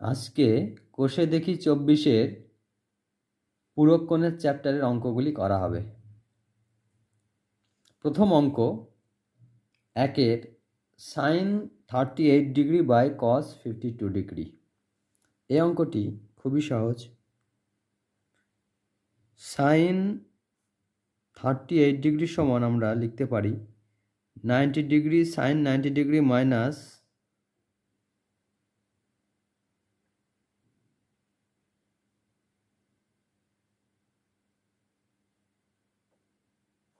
আজকে কোষে দেখি চব্বিশের পুরক্ষণের চ্যাপ্টারের অঙ্কগুলি করা হবে। প্রথম অঙ্ক, একের sine thirty eight degree by cos fifty two degree এই অঙ্কটি খুবই সহজ। সাইন থার্টি এইট ডিগ্রি সমান আমরা লিখতে পারি। Ninety degree sine ninety degree minus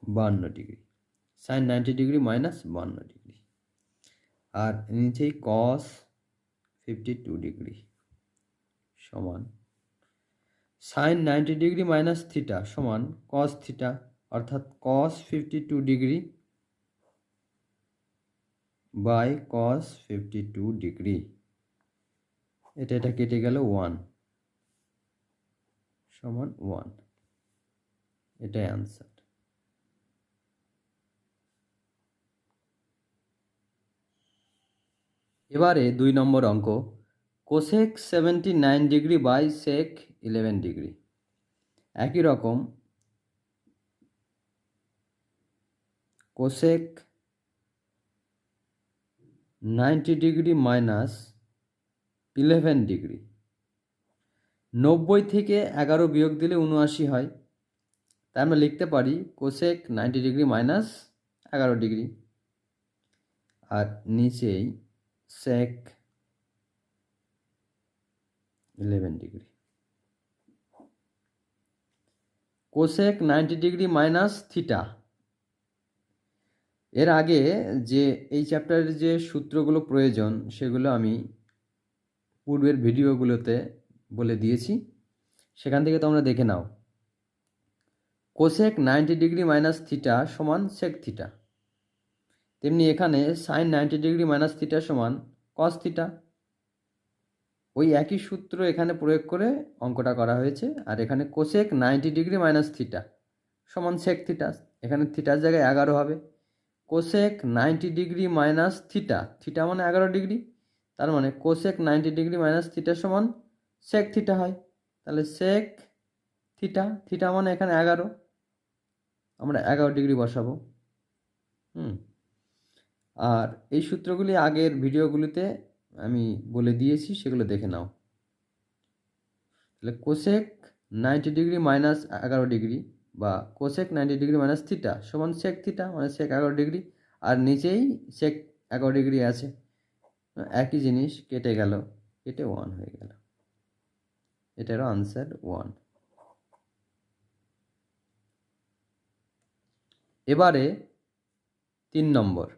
বান্ন degree. Sine ninety degree minus বান্ন ডিগ্রি। আর নিচেই কস ফিফটি টু ডিগ্রি সমান। Sine ninety degree minus theta সমান কস থিটা অর্থাৎ cos fifty two degree by cos fifty two degree এটা এটা কেটে গেল ওয়ান সমান ওয়ান এটাই অ্যান্সার এবারে দুই নম্বর অঙ্ক cosec seventy nine degree by sec eleven degree একই রকম cosec ninety degree minus eleven degree নব্বই থেকে এগারো বিয়োগ দিলে উনআশি হয়। তাই আমরা লিখতে পারি কোসেক নাইনটি ডিগ্রি মাইনাস এগারো ডিগ্রি আর নিচেই sec 11 degree cosec ninety degree minus theta এর আগে যে এই চ্যাপ্টারের যে সূত্রগুলো প্রয়োজন, সেগুলো আমি পূর্বের ভিডিওগুলোতে বলে দিয়েছি। সেখান থেকে তোমরা দেখে নাও। Cosec ninety degree minus theta সমান সেক থিটা তেমনি এখানে sine ninety degree minus theta সমান কস থিটা ওই একই সূত্র এখানে প্রয়োগ করে অঙ্কটা করা হয়েছে। আর এখানে cosec ninety degree minus theta সমান সেক থিটা এখানে থিটার জায়গায় এগারো হবে। Cosec ninety degree minus theta theta মানে এগারো ডিগ্রি তার মানে cosec ninety degree minus theta সমান সেক থিটা হয়। তাহলে সেক থিটা থিটা মানে এখানে এগারো। আমরা এগারো ডিগ্রি বসাবো। হুম। আর এই সূত্রগুলি আগের ভিডিওগুলিতে আমি বলে দিয়েছি, সেগুলো দেখে নাও। তাহলে কোসেক নাইনটি ডিগ্রি মাইনাস এগারো ডিগ্রি বা cosec ninety degree minus theta সমান সেক থিটা মানে সেক এগারো ডিগ্রি আর নিচেই সেক এগারো ডিগ্রি আছে। একই জিনিস কেটে গেল, কেটে ওয়ান হয়ে গেল। এটারও আনসার ওয়ান এবারে তিন নম্বর।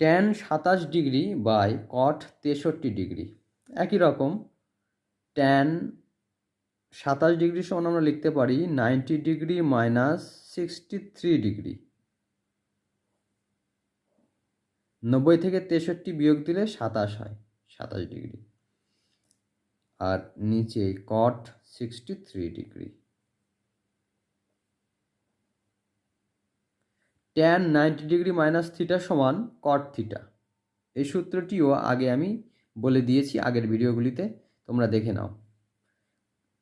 ট্যান সাতাশ ডিগ্রি বাই কট তেষট্টি ডিগ্রি। একই রকম ট্যান সাতাশ ডিগ্রি সমান আমরা লিখতে পারি ninety degree minus sixty three degree. নব্বই থেকে তেষট্টি বিয়োগ দিলে সাতাশ হয়, সাতাশ ডিগ্রি। আর নিচে cot sixty three degree. Tan ninety degree minus theta সমান কট থিটা এই সূত্রটিও আগে আমি বলে দিয়েছি আগের ভিডিওগুলিতে, তোমরা দেখে নাও।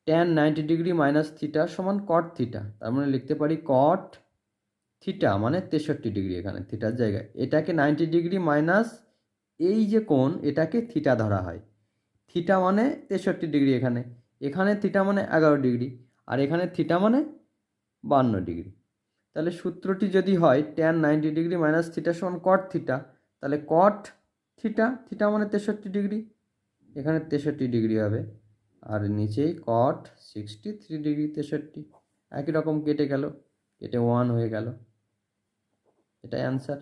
Tan ninety degree minus theta সমান কট থিটা তার মানে লিখতে পারি কট থিটা মানে তেষট্টি ডিগ্রি এখানে থিটার জায়গায়। এটাকে নাইনটি ডিগ্রি মাইনাস এই যে কোণ, এটাকে থিটা ধরা হয়। থিটা মানে তেষট্টি ডিগ্রি এখানে। এখানে থিটা মানে এগারো ডিগ্রি আর এখানে থিটা মানে বান্ন ডিগ্রি তাহলে সূত্রটি যদি হয় tan ninety degree minus theta সমান কট থিটা তাহলে কট থিটা থিটা মানে তেষট্টি ডিগ্রি এখানে তেষট্টি ডিগ্রি হবে, আর নিচেই কট সিক্সটি থ্রি ডিগ্রি তেষট্টি, একই রকম কেটে গেল, কেটে ওয়ান হয়ে গেল এটাই অ্যান্সার